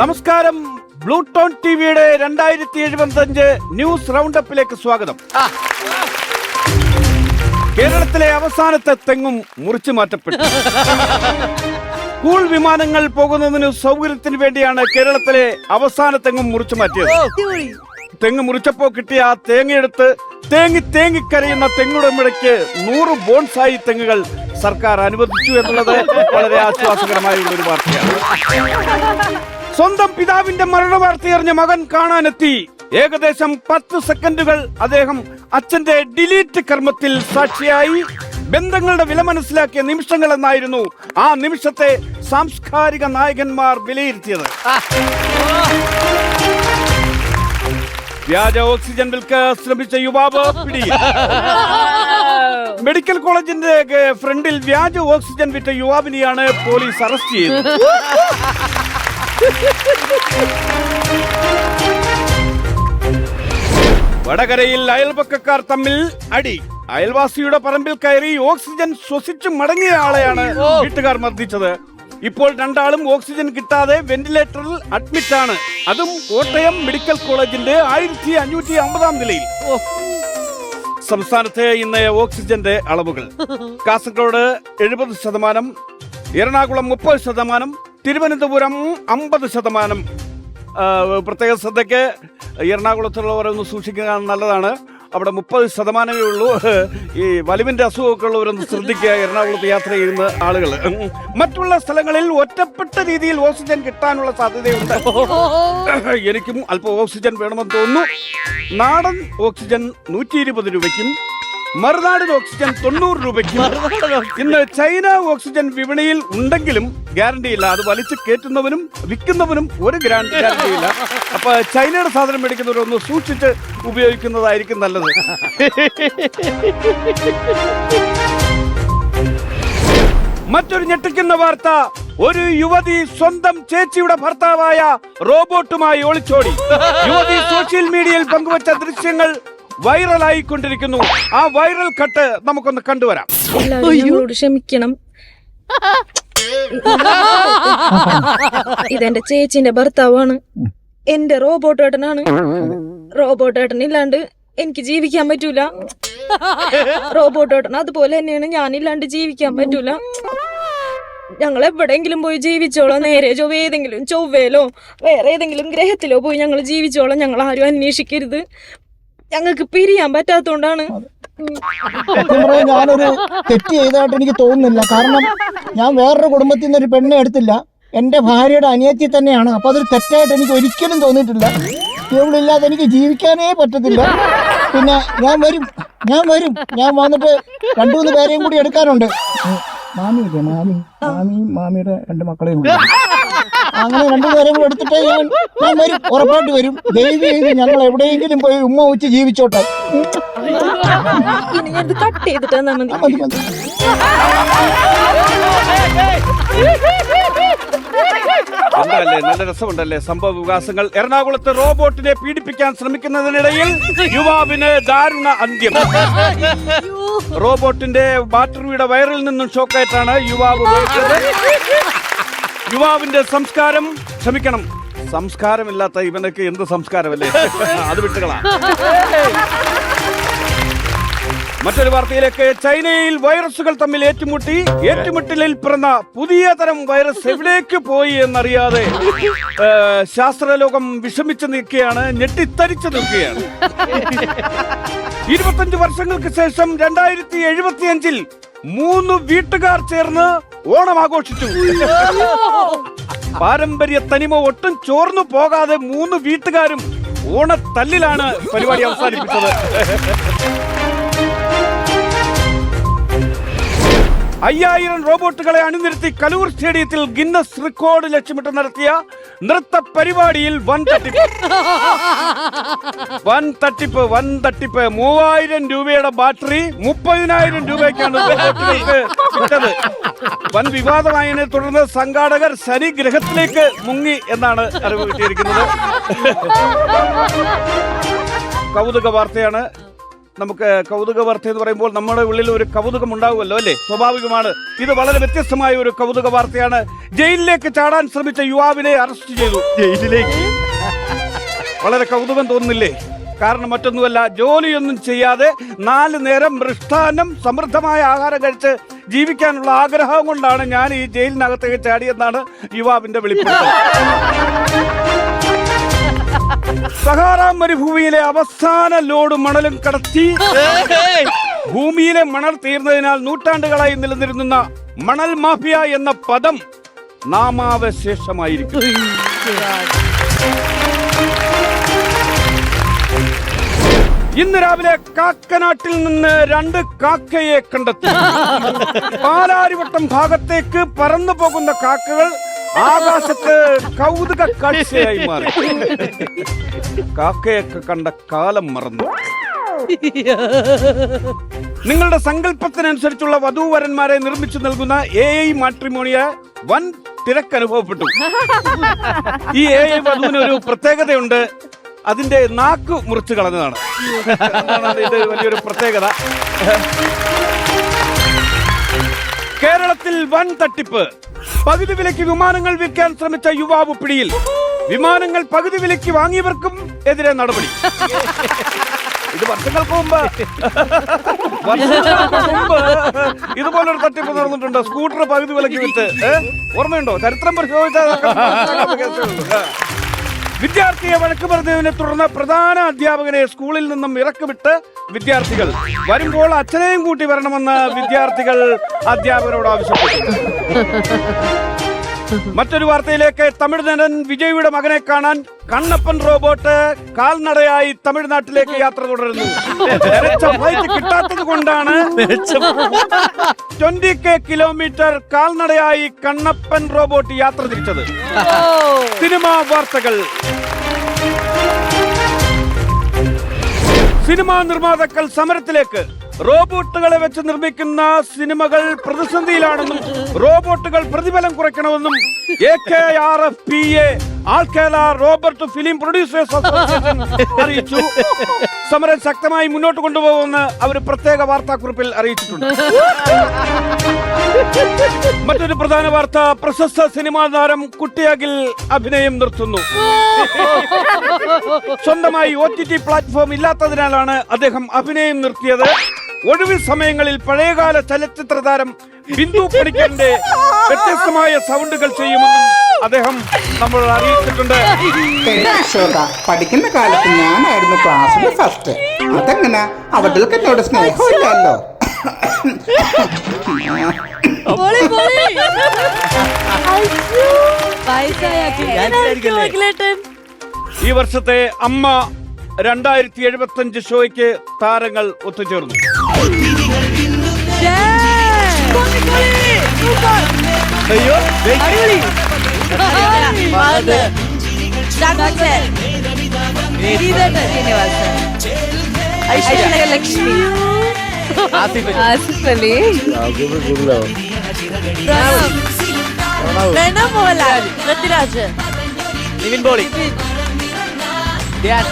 നമസ്കാരം. Blue tone ടിവിയുടെ രണ്ടായിരത്തി എഴുപത്തഞ്ച് ന്യൂസ് റൗണ്ടപ്പിലേക്ക് സ്വാഗതം. കേരളത്തിലെ അവസാനത്തെ തെങ്ങും മുറിച്ചു മാറ്റപ്പെട്ടു. സ്കൂൾ വിമാനങ്ങൾ പോകുന്നതിന് സൗകര്യത്തിന് വേണ്ടിയാണ് കേരളത്തിലെ അവസാന തെങ്ങും മുറിച്ചു മാറ്റിയത്. തെങ്ങ് മുറിച്ചപ്പോ കിട്ടിയ ആ തേങ്ങയെടുത്ത് തേങ്ങി തേങ്ങി കരയുന്ന തെങ്ങുടമയ്ക്ക് നൂറ് ബോൺസായി തെങ്ങുകൾ സർക്കാർ അനുവദിച്ചു എന്നുള്ളത് വളരെ ആശ്വാസകരമായ ഒരു വാർത്തയാണ്. സ്വന്തം പിതാവിന്റെ മരണ വാർത്തയറിഞ്ഞ മകൻ കാണാനെത്തി. ഏകദേശം പത്ത് സെക്കൻഡുകൾ അദ്ദേഹം അച്ഛന്റെ ഡിലീറ്റ് കർമ്മത്തിൽ സാക്ഷിയായി. ബന്ധങ്ങളുടെ വില മനസ്സിലാക്കിയ നിമിഷങ്ങൾ എന്നായിരുന്നു ആ നിമിഷത്തെ സാംസ്കാരിക നായകന്മാർ വിലയിരുത്തിയത്. വ്യാജ ഓക്സിജൻ വിൽക്ക് ശ്രമിച്ച യുവാവ് പിടി. മെഡിക്കൽ കോളേജിന്റെ ഫ്രണ്ടിൽ വ്യാജ ഓക്സിജൻ വിറ്റ യുവാവിനെയാണ് പോലീസ് അറസ്റ്റ് ചെയ്തത്. വടകരയിൽ അയൽപക്കക്കാർ തമ്മിൽ അടി. അയൽവാസിയുടെ പറമ്പിൽ കയറി ഓക്സിജൻ ശ്വസിച്ചു മടങ്ങിയ ആളെയാണ് വീട്ടുകാർ മർദ്ദിച്ചത്. ഇപ്പോൾ രണ്ടാളും ഓക്സിജൻ കിട്ടാതെ വെന്റിലേറ്ററിൽ അഡ്മിറ്റ് ആണ്. അതും കോട്ടയം മെഡിക്കൽ കോളേജിന്റെ ആയിരത്തി അഞ്ഞൂറ്റി അമ്പതാം നിലയിൽ സംസ്ഥാനത്തെ ഇന്ന് ഓക്സിജന്റെ അളവുകൾ. കാസർഗോഡ് എഴുപത് ശതമാനം എറണാകുളം മുപ്പത് ശതമാനം തിരുവനന്തപുരം അമ്പത് ശതമാനം പ്രത്യേക ശ്രദ്ധയ്ക്ക് എറണാകുളത്തുള്ളവരൊന്ന് സൂക്ഷിക്കുക നല്ലതാണ്. അവിടെ മുപ്പത് ശതമാനമേ ഉള്ളൂ. ഈ വലിവിന്റെ അസുഖമൊക്കെ ഉള്ളവരൊന്ന് ശ്രദ്ധിക്കുക. എറണാകുളത്ത് യാത്ര ചെയ്യുന്ന ആളുകൾ. മറ്റുള്ള സ്ഥലങ്ങളിൽ ഒറ്റപ്പെട്ട രീതിയിൽ ഓക്സിജൻ കിട്ടാനുള്ള സാധ്യതയുണ്ട്. എനിക്കും അല്പം ഓക്സിജൻ വേണമെന്ന് തോന്നുന്നു. നാടൻ ഓക്സിജൻ നൂറ്റി ഇരുപത് രൂപയ്ക്കും മറുനാടൻ ഓക്സിജൻ തൊണ്ണൂറ് രൂപയ്ക്ക്. ഇന്ന് ചൈന ഓക്സിജൻ വിപണിയിൽ ഉണ്ടെങ്കിലും ഗ്യാരണ്ടി ഇല്ല. അത് വലിച്ചു കയറ്റുന്നവനും വിൽക്കുന്നവനും ഒരു ഗ്യാരണ്ടിയില്ല ഗ്യാരണ്ടി ഇല്ല. അപ്പൊ ചൈനയുടെ സാധനം മേടിക്കുന്നവരൊന്ന് സൂക്ഷിച്ച് ഉപയോഗിക്കുന്നതായിരിക്കും നല്ലത്. മറ്റൊരു ഞെട്ടിക്കുന്ന വാർത്ത. ഒരു യുവതി സ്വന്തം ചേച്ചിയുടെ ഭർത്താവായ റോബോട്ടുമായി ഒളിച്ചോടി. യുവതി സോഷ്യൽ മീഡിയയിൽ പങ്കുവച്ച ദൃശ്യങ്ങൾ വൈറലായിക്കൊണ്ടിരിക്കുന്നു. ആ വൈറൽ കട്ട് നമുക്കൊന്ന് കണ്ടുവരാം. ക്ഷമിക്കണം. ഇതെന്റെ ചേച്ചിന്റെ ഭർത്താവാണ്. എന്റെ റോബോട്ട് ഏട്ടനാണ്. റോബോട്ട് ഏട്ടൻ ഇല്ലാണ്ട് എനിക്ക് ജീവിക്കാൻ പറ്റൂല. റോബോട്ട് ഏട്ടൻ അതുപോലെ തന്നെയാണ് ഞാനില്ലാണ്ട് ജീവിക്കാൻ പറ്റൂല. ഞങ്ങൾ എവിടെയെങ്കിലും പോയി ജീവിച്ചോളാം. നേരെ ചൊവ്വ ഏതെങ്കിലും ചൊവ്വയിലോ വേറെ ഏതെങ്കിലും ഗ്രഹത്തിലോ പോയി ഞങ്ങൾ ജീവിച്ചോളാം. ഞങ്ങൾ ആരും അന്വേഷിക്കരുത്. ഞങ്ങൾക്ക് പിരിയാൻ പറ്റാത്തോണ്ടാണ്. സത്യം പറയാൻ ഞാനൊരു തെറ്റ് ചെയ്തതായിട്ട് എനിക്ക് തോന്നുന്നില്ല. കാരണം ഞാൻ വേറൊരു കുടുംബത്തിൽ നിന്ന് ഒരു പെണ്ണെ എടുത്തില്ല. എന്റെ ഭാര്യയുടെ അനിയത്തി തന്നെയാണ്. അപ്പൊ അതൊരു തെറ്റായിട്ട് എനിക്ക് ഒരിക്കലും തോന്നിയിട്ടില്ല. ഇവളില്ലാതെ എനിക്ക് ജീവിക്കാനേ പറ്റത്തില്ല. പിന്നെ ഞാൻ വരും. ഞാൻ വരും. ഞാൻ വന്നിട്ട് രണ്ടു മൂന്ന് പേരെയും കൂടി എടുക്കാനുണ്ട്. മാമി മാമിയും മാമിയുടെ രണ്ട് മക്കളെയും അങ്ങനെ രണ്ടുപേരും കൂടെ എടുത്തിട്ട് ഞാൻ ഞാൻ വരും. ഉറപ്പായിട്ട് വരും. ദൈവം ചെയ്ത് ഞങ്ങൾ എവിടെയെങ്കിലും പോയി ഉമ്മ വെച്ച് ജീവിച്ചോട്ടെ. ഇനി കട്ട് ചെയ്തിട്ട് തന്നാ മതി. മതി മതി. ഉണ്ടല്ലേ? നല്ല രസമുണ്ടല്ലേ? സംഭവ വികാസങ്ങൾ. എറണാകുളത്ത് റോബോട്ടിനെ പീഡിപ്പിക്കാൻ ശ്രമിക്കുന്നതിനിടയിൽ യുവാവിന് ദാരുണ അന്ത്യം. റോബോട്ടിന്റെ ബാറ്ററിയുടെ വയറിൽ നിന്നും ഷോക്കായിട്ടാണ് യുവാവ് മരിച്ചത്. യുവാവിന്റെ സംസ്കാരം ക്ഷമിക്കണം. സംസ്കാരമില്ലാത്ത ഇവനൊക്കെ എന്ത് സംസ്കാരമല്ലേ? അത് വിട്ടുകളാ. മറ്റൊരു വാർത്തയിലേക്ക്. ചൈനയിൽ വൈറസുകൾ തമ്മിൽ ഏറ്റുമുട്ടി ഏറ്റുമുട്ടലിൽ പിറന്ന പുതിയ തരം വൈറസ് എവിടേക്ക് പോയി എന്നറിയാതെ ശാസ്ത്രലോകം വിഷമിച്ചു നിൽക്കുകയാണ് ഞെട്ടിത്തരിച്ചു നിൽക്കുകയാണ്. ഇരുപത്തഞ്ച് വർഷങ്ങൾക്ക് ശേഷം രണ്ടായിരത്തി എഴുപത്തിയഞ്ചിൽ മൂന്ന് വീട്ടുകാർ ചേർന്ന് ഓണം ആഘോഷിച്ചു. പാരമ്പര്യ തനിമ ഒട്ടും ചോർന്നു പോകാതെ മൂന്ന് വീട്ടുകാരും ഓണത്തല്ലിലാണ് പരിപാടി അവസാനിപ്പിച്ചത്. അയ്യായിരം റോബോട്ടുകളെ അണിനിരത്തി കലൂർ സ്റ്റേഡിയത്തിൽ ഗിന്നസ് റെക്കോർഡ് ലക്ഷ്യമിട്ട് നടത്തിയ നൃത്ത പരിപാടിയിൽ വൻ തട്ടിപ്പ്. വൻ തട്ടിപ്പ് വൻ തട്ടിപ്പ്. മൂവായിരം രൂപയുടെ ബാറ്ററി മുപ്പതിനായിരം രൂപയ്ക്കാണ് വൻ വിവാദമായതിനെ തുടർന്ന് സംഘാടകർ ശനി ഗ്രഹത്തിലേക്ക് മുങ്ങി എന്നാണ് അറിവ് കിട്ടിയിരിക്കുന്നത്. കൗതുക വാർത്തയാണ്. നമുക്ക് കൗതുക വാർത്ത എന്ന് പറയുമ്പോൾ നമ്മുടെ ഉള്ളിൽ ഒരു കൗതുകം ഉണ്ടാവുമല്ലോ അല്ലേ? സ്വാഭാവികമാണ്. ഇത് വളരെ വ്യത്യസ്തമായ ഒരു കൗതുക വാർത്തയാണ് ജയിലിലേക്ക് ചാടാൻ ശ്രമിച്ച യുവാവിനെ അറസ്റ്റ് ചെയ്തു. ജയിലിലേക്ക്? വളരെ കൗതുകം തോന്നുന്നില്ലേ? കാരണം മറ്റൊന്നുമല്ല ജോലിയൊന്നും ചെയ്യാതെ നാല് നേരം മൃഷ്ടാനം സമൃദ്ധമായ ആഹാരം കഴിച്ച് ജീവിക്കാനുള്ള ആഗ്രഹം കൊണ്ടാണ് ഞാൻ ഈ ജയിലിനകത്തേക്ക് ചാടിയെന്നാണ് യുവാവിന്റെ വെളിപ്പെടുത്തൽ. സഹാറ മരുഭൂമിയിലെ അവസാന ലോഡ് മണലും കടത്തി ഭൂമിയിലെ മണൽ തീർന്നതിനാൽ നൂറ്റാണ്ടുകളായി നിലനിരുന്ന മണൽ മാഫിയ എന്ന പദം നാമാവശേഷമായിരിക്കും. ഇന്ന് രാവിലെ കാക്കനാട്ടിൽ നിന്ന് രണ്ട് കാക്കയെ കണ്ടെത്തി. പാലാരിവട്ടം ഭാഗത്തേക്ക് പറന്നു പോകുന്ന കാക്കകൾ ആകാശത്ത് കൗതുക കാഴ്ചയായി മാറി. കാക്കയൊക്കെ കണ്ട കാലം മറന്നു. നിങ്ങളുടെ സങ്കല്പത്തിനനുസരിച്ചുള്ള വധൂവരന്മാരെ നിർമ്മിച്ചു നൽകുന്ന എ ഐ മാട്രിമോണിയ വൻ തിരക്ക് അനുഭവപ്പെട്ടു ഈ എ ഐ വധുവിന് ഒരു പ്രത്യേകതയുണ്ട്. അതിന്റെ നാക്ക് മുറിച്ചു കളഞ്ഞതാണ്. വലിയൊരു പ്രത്യേകത. കേരളത്തിൽ വൻ തട്ടിപ്പ്. പകുതി വിലയ്ക്ക് വിമാനങ്ങൾ വിൽക്കാൻ ശ്രമിച്ച യുവാവ് പിടിയിൽ. വിമാനങ്ങൾ പകുതി വിലയ്ക്ക് വാങ്ങിയവർക്കും എതിരെ നടപടി. ഇത് വർഷങ്ങൾക്ക് മുമ്പ്. വർഷങ്ങൾക്ക് മുമ്പ്. ഇതുപോലൊരു തട്ടിപ്പ് നടന്നിട്ടുണ്ട്. സ്കൂട്ടർ പകുതി വിലയ്ക്ക് വിറ്റ്. ഓർമ്മയുണ്ടോ? ചരിത്രം പരിശോധിച്ചാൽ വിദ്യാർത്ഥിയെ വഴക്ക് പറഞ്ഞതിനെ തുടർന്ന് പ്രധാന അധ്യാപകനെ സ്കൂളിൽ നിന്നും ഇറക്കുവിട്ട് വിദ്യാർത്ഥികൾ വരുമ്പോൾ അച്ഛനെയും കൂട്ടി വരണമെന്ന് വിദ്യാർത്ഥികൾ അധ്യാപകരോട് ആവശ്യപ്പെട്ടു. മറ്റൊരു വാർത്തയിലേക്ക് തമിഴ് നടൻ വിജയുടെ മകനെ കാണാൻ കണ്ണപ്പൻ റോബോട്ട് കാൽനടയായി തമിഴ്നാട്ടിലേക്ക് യാത്ര തുടരുന്നു. കിട്ടാത്തത് കൊണ്ടാണ് ട്വന്റി കെ കിലോമീറ്റർ കാൽനടയായി കണ്ണപ്പൻ റോബോട്ട് യാത്ര തിരിച്ചത്. സിനിമാ വാർത്തകൾ. സിനിമാ നിർമ്മാതാക്കൾ സമരത്തിലേക്ക്. റോബോട്ടുകളെ വെച്ച് നിർമ്മിക്കുന്ന സിനിമകൾ പ്രതിസന്ധിയിലാണെന്നും റോബോട്ടുകൾ പ്രതിഫലം കുറയ്ക്കണമെന്നും A K R F P A ആൾക്കേല റോബർട്ട് ഫിലിം പ്രൊഡ്യൂസേഴ്സ് അസോസിയേഷൻ അറിയിച്ചു. സമരം ശക്തമായി മുന്നോട്ട് കൊണ്ടുപോകുമെന്ന് അവർ പ്രത്യേക വാർത്താക്കുറിപ്പിൽ അറിയിച്ചിട്ടുണ്ട്. മറ്റൊരു പ്രധാന വാർത്ത പ്രശസ്ത സിനിമാ താരം കുട്ടിയാകിൽ അഭിനയം നിർത്തുന്നു. സ്വന്തമായി ഒ ടി ടി പ്ലാറ്റ്ഫോം ഇല്ലാത്തതിനാലാണ് അദ്ദേഹം അഭിനയം നിർത്തിയത്. ഒഴിവിൽ സമയങ്ങളിൽ പഴയകാല ചലച്ചിത്ര താരം ബിന്ദു പണിക്കറിന്റെ വ്യത്യസ്തമായ സൗണ്ടുകൾ ചെയ്യുമെന്നും അദ്ദേഹം നമ്മൾ അറിയിച്ചിട്ടുണ്ട്. പഠിക്കുന്ന കാലത്ത് ഞാനായിരുന്നു ക്ലാസ്സിലെ ഫസ്റ്റ് അതെങ്ങനെ? അവർക്ക് എന്നോട് സ്നേഹമില്ലല്ലോ. ഈ വർഷത്തെ അമ്മ രണ്ടായിരത്തി എഴുപത്തി അഞ്ച് ഷോയ്ക്ക് താരങ്ങൾ ഒത്തുചേർന്നു. സൂപ്പർ. അടിപൊളി. ലക്ഷ്മി ആസിഫ് അലി പ്രണവ് മോഹൻലാൽ പൃഥ്വിരാജ് നിവിൻ പോളി ധ്യാൻ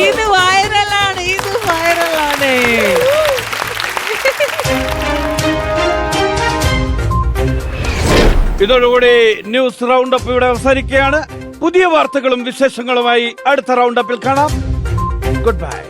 ഇത് വൈറലാണ് ഇത് വൈറലാണ് ഇതോടുകൂടി ന്യൂസ് റൗണ്ട് അപ്പ് ഇവിടെ അവസാനിക്കുകയാണ്. പുതിയ വാർത്തകളും വിശേഷങ്ങളുമായി അടുത്ത റൗണ്ട് അപ്പിൽ കാണാം ഗുഡ് ബൈ